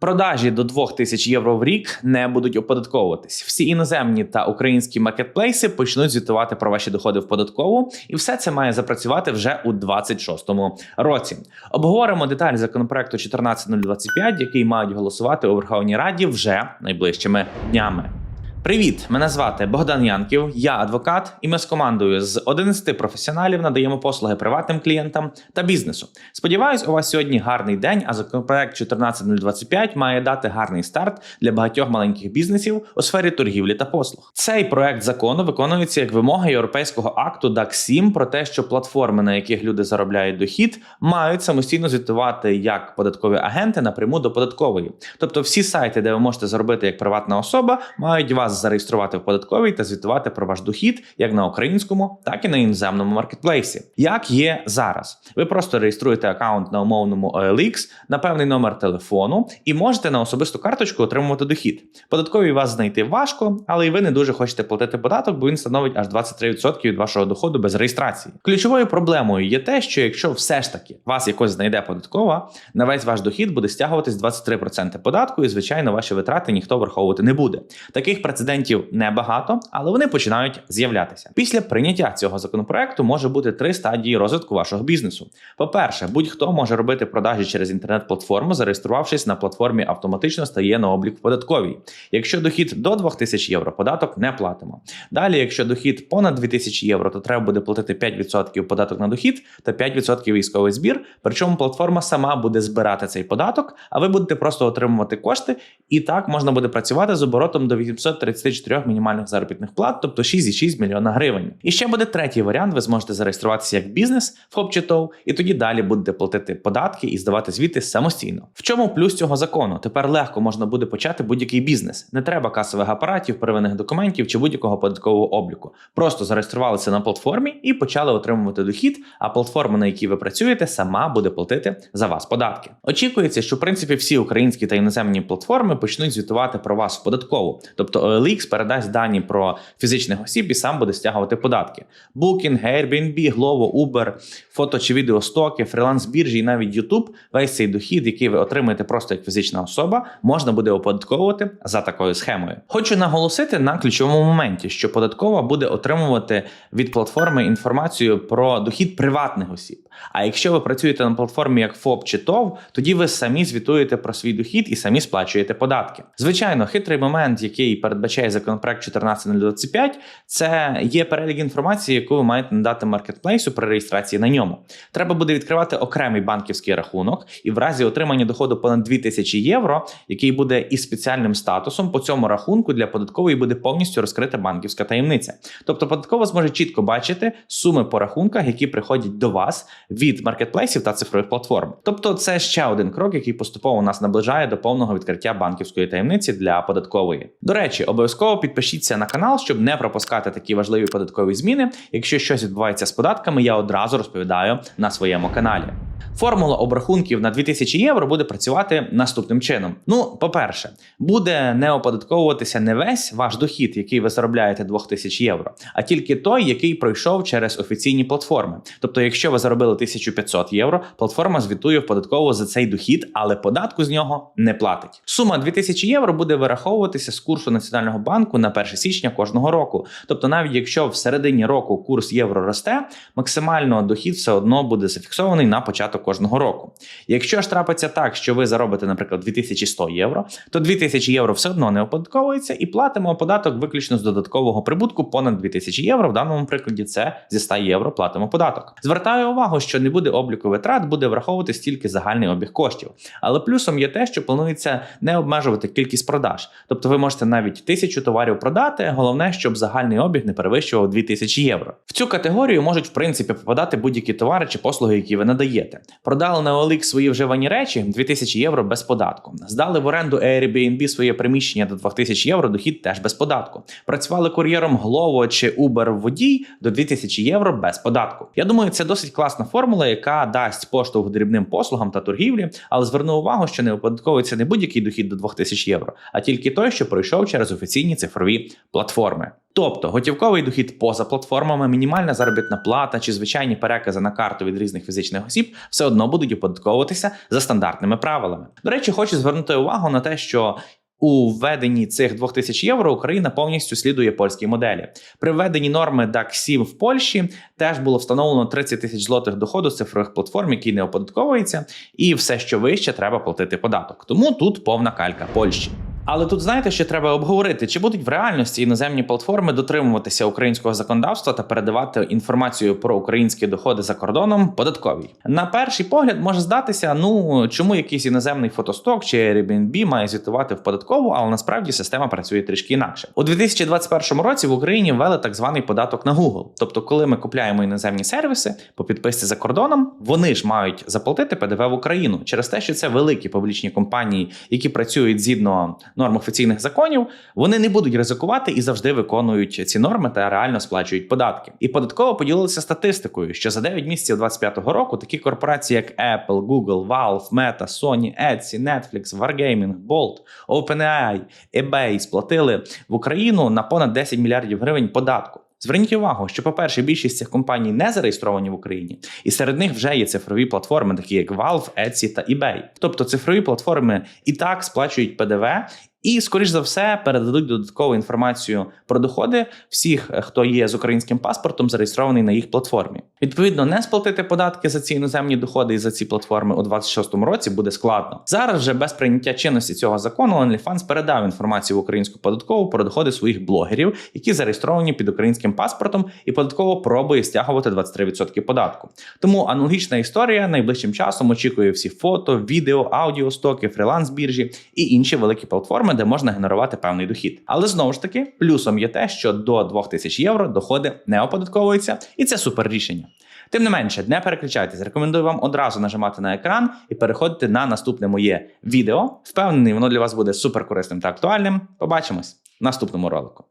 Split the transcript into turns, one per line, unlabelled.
Продажі до 2000 євро в рік не будуть оподатковуватись. Всі іноземні та українські маркетплейси почнуть звітувати про ваші доходи в податкову, і все це має запрацювати вже у 26-му році. Обговоримо деталі законопроекту 14025, який мають голосувати у Верховній Раді вже найближчими днями. Привіт! Мене звати Богдан Янків, я адвокат, і ми з командою з 11 професіоналів надаємо послуги приватним клієнтам та бізнесу. Сподіваюсь, у вас сьогодні гарний день, а законопроект 14025 має дати гарний старт для багатьох маленьких бізнесів у сфері торгівлі та послуг. Цей проект закону виконується як вимога європейського акту DAC 7 про те, що платформи, на яких люди заробляють дохід, мають самостійно звітувати як податкові агенти напряму до податкової. Тобто, всі сайти, де ви можете заробити як приватна особа, мають вас зареєструвати в податковій та звітувати про ваш дохід як на українському, так і на іноземному маркетплейсі. Як є зараз, ви просто реєструєте аккаунт на умовному OLX на певний номер телефону і можете на особисту карточку отримувати дохід. Податкові вас знайти важко, але і ви не дуже хочете платити податок, бо він становить аж 23% від вашого доходу без реєстрації. Ключовою проблемою є те, що якщо все ж таки вас якось знайде податкова, на весь ваш дохід буде стягуватись 23% податку, і звичайно, ваші витрати ніхто враховувати не буде. Таких прецедентів небагато, але вони починають з'являтися. Після прийняття цього законопроекту може бути три стадії розвитку вашого бізнесу. По-перше, будь-хто може робити продажі через інтернет-платформу, зареєструвавшись на платформі, автоматично стає на облік в податковій. Якщо дохід до 2000 євро, податок не платимо. Далі, якщо дохід понад 2000 євро, то треба буде платити 5% податок на дохід та 5% військовий збір. Причому платформа сама буде збирати цей податок, а ви будете просто отримувати кошти. І так можна буде працювати з оборотом до 834 мінімальних заробітних плат, тобто 6,6 мільйона гривень. І ще буде третій варіант: ви зможете зареєструватися як бізнес ФОП чи ТОВ, і тоді далі будете платити податки і здавати звіти самостійно. В чому плюс цього закону? Тепер легко можна буде почати будь-який бізнес. Не треба касових апаратів, первинних документів чи будь-якого податкового обліку. Просто зареєструвалися на платформі і почали отримувати дохід. А платформа, на якій ви працюєте, сама буде платити за вас податки. Очікується, що в принципі всі українські та іноземні платформи почнуть звітувати про вас в податкову, тобто OLX передасть дані про фізичних осіб і сам буде стягувати податки. Booking, Airbnb, Glovo, Uber, фото чи відеостоки, фріланс біржі і навіть YouTube, весь цей дохід, який ви отримаєте просто як фізична особа, можна буде оподатковувати за такою схемою. Хочу наголосити на ключовому моменті, що податкова буде отримувати від платформи інформацію про дохід приватних осіб. А якщо ви працюєте на платформі як ФОП чи ТОВ, тоді ви самі звітуєте про свій дохід і самі сплачуєте податки. Звичайно, хитрий момент, який передбачає законопроект 14025, це є перелік інформації, яку ви маєте надати маркетплейсу при реєстрації на ньому. Треба буде відкривати окремий банківський рахунок, і в разі отримання доходу понад 2000 євро, який буде із спеціальним статусом, по цьому рахунку для податкової буде повністю розкрита банківська таємниця. Тобто, податкова зможе чітко бачити суми по рахунках, які приходять до вас від маркетплейсів та цифрових платформ. Тобто, це ще один крок, який поступово нас наближає до повного відкриття банківської таємниці для податкової. До речі, обов'язково підпишіться на канал, щоб не пропускати такі важливі податкові зміни. Якщо щось відбувається з податками, я одразу розповідаю на своєму каналі. Формула обрахунків на 2000 євро буде працювати наступним чином. Ну, по-перше, буде не оподатковуватися не весь ваш дохід, який ви заробляєте 2000 євро, а тільки той, який пройшов через офіційні платформи. Тобто, якщо ви заробили 1500 євро, платформа звітує податково за цей дохід, але податку з нього не платить. Сума 2000 євро буде вираховуватися з курсу Національного банку на 1 січня кожного року. Тобто, навіть якщо в середині року курс євро росте, максимально дохід все одно буде зафіксований на початок кожного року. Якщо ж трапиться так, що ви заробите, наприклад, 2100 євро, то 2000 євро все одно не оподатковується і платимо податок виключно з додаткового прибутку понад 2000 євро. В даному прикладі це зі 100 євро платимо податок. Звертаю увагу, що не буде обліку витрат, буде враховуватись тільки загальний обіг коштів. Але плюсом є те, що планується не обмежувати кількість продаж. Тобто ви можете навіть тисячу товарів продати. Головне, щоб загальний обіг не перевищував 2000 євро. В цю категорію можуть в принципі попадати будь-які товари чи послуги, які ви надаєте. Продали на OLX свої вживані речі 2000 євро без податку. Здали в оренду Airbnb своє приміщення до 2000 євро, дохід теж без податку. Працювали кур'єром Glovo чи Uber водій до 2000 євро без податку. Я думаю, це досить класна формула, яка дасть поштовх дрібним послугам та торгівлі, але зверну увагу, що не оподатковується не будь-який дохід до 2000 євро, а тільки той, що пройшов через офіційні цифрові платформи. Тобто готівковий дохід поза платформами, мінімальна заробітна плата чи звичайні перекази на карту від різних фізичних осіб все одно будуть оподатковуватися за стандартними правилами. До речі, хочу звернути увагу на те, що у введенні цих 2000 євро Україна повністю слідує польській моделі. При введенні норми DAC 7 в Польщі теж було встановлено 30 тисяч злотих доходу з цифрових платформ, які не оподатковуються, і все, що вище, треба платити податок. Тому тут повна калька Польщі. Але тут знаєте, що треба обговорити, чи будуть в реальності іноземні платформи дотримуватися українського законодавства та передавати інформацію про українські доходи за кордоном податковій. На перший погляд може здатися, ну чому якийсь іноземний фотосток чи Airbnb має звітувати в податкову, але насправді система працює трішки інакше. У 2021 році в Україні ввели так званий податок на Google. Тобто, коли ми купляємо іноземні сервіси по підписці за кордоном, вони ж мають заплатити ПДВ в Україну через те, що це великі публічні компанії, які працюють згідно норм офіційних законів, вони не будуть ризикувати і завжди виконують ці норми та реально сплачують податки. І податково поділилися статистикою, що за 9 місяців 2025 року такі корпорації, як Apple, Google, Valve, Meta, Sony, Etsy, Netflix, Wargaming, Bolt, OpenAI, eBay сплатили в Україну на понад 10 мільярдів гривень податку. Зверніть увагу, що, по-перше, більшість цих компаній не зареєстровані в Україні, і серед них вже є цифрові платформи, такі як Valve, Etsy та eBay. Тобто цифрові платформи і так сплачують ПДВ. І, скоріш за все, передадуть додаткову інформацію про доходи всіх, е, хто є з українським паспортом, зареєстрований на їх платформі. Відповідно, не сплатити податки за ці іноземні доходи і за ці платформи у 26-му році буде складно. Зараз вже без прийняття чинності цього закону OnlyFans передав інформацію в українську податкову про доходи своїх блогерів, які зареєстровані під українським паспортом, і податково пробує стягувати 23% податку. Тому аналогічна історія найближчим часом очікує всі фото, відео, аудіостоки, фріланс біржі і інші великі платформи, де можна генерувати певний дохід. Але знову ж таки, плюсом є те, що до 2000 євро доходи не оподатковуються, і це супер рішення. Тим не менше, не переключайтесь. Рекомендую вам одразу нажимати на екран і переходити на наступне моє відео. Впевнений, воно для вас буде супер корисним та актуальним. Побачимось в наступному ролику.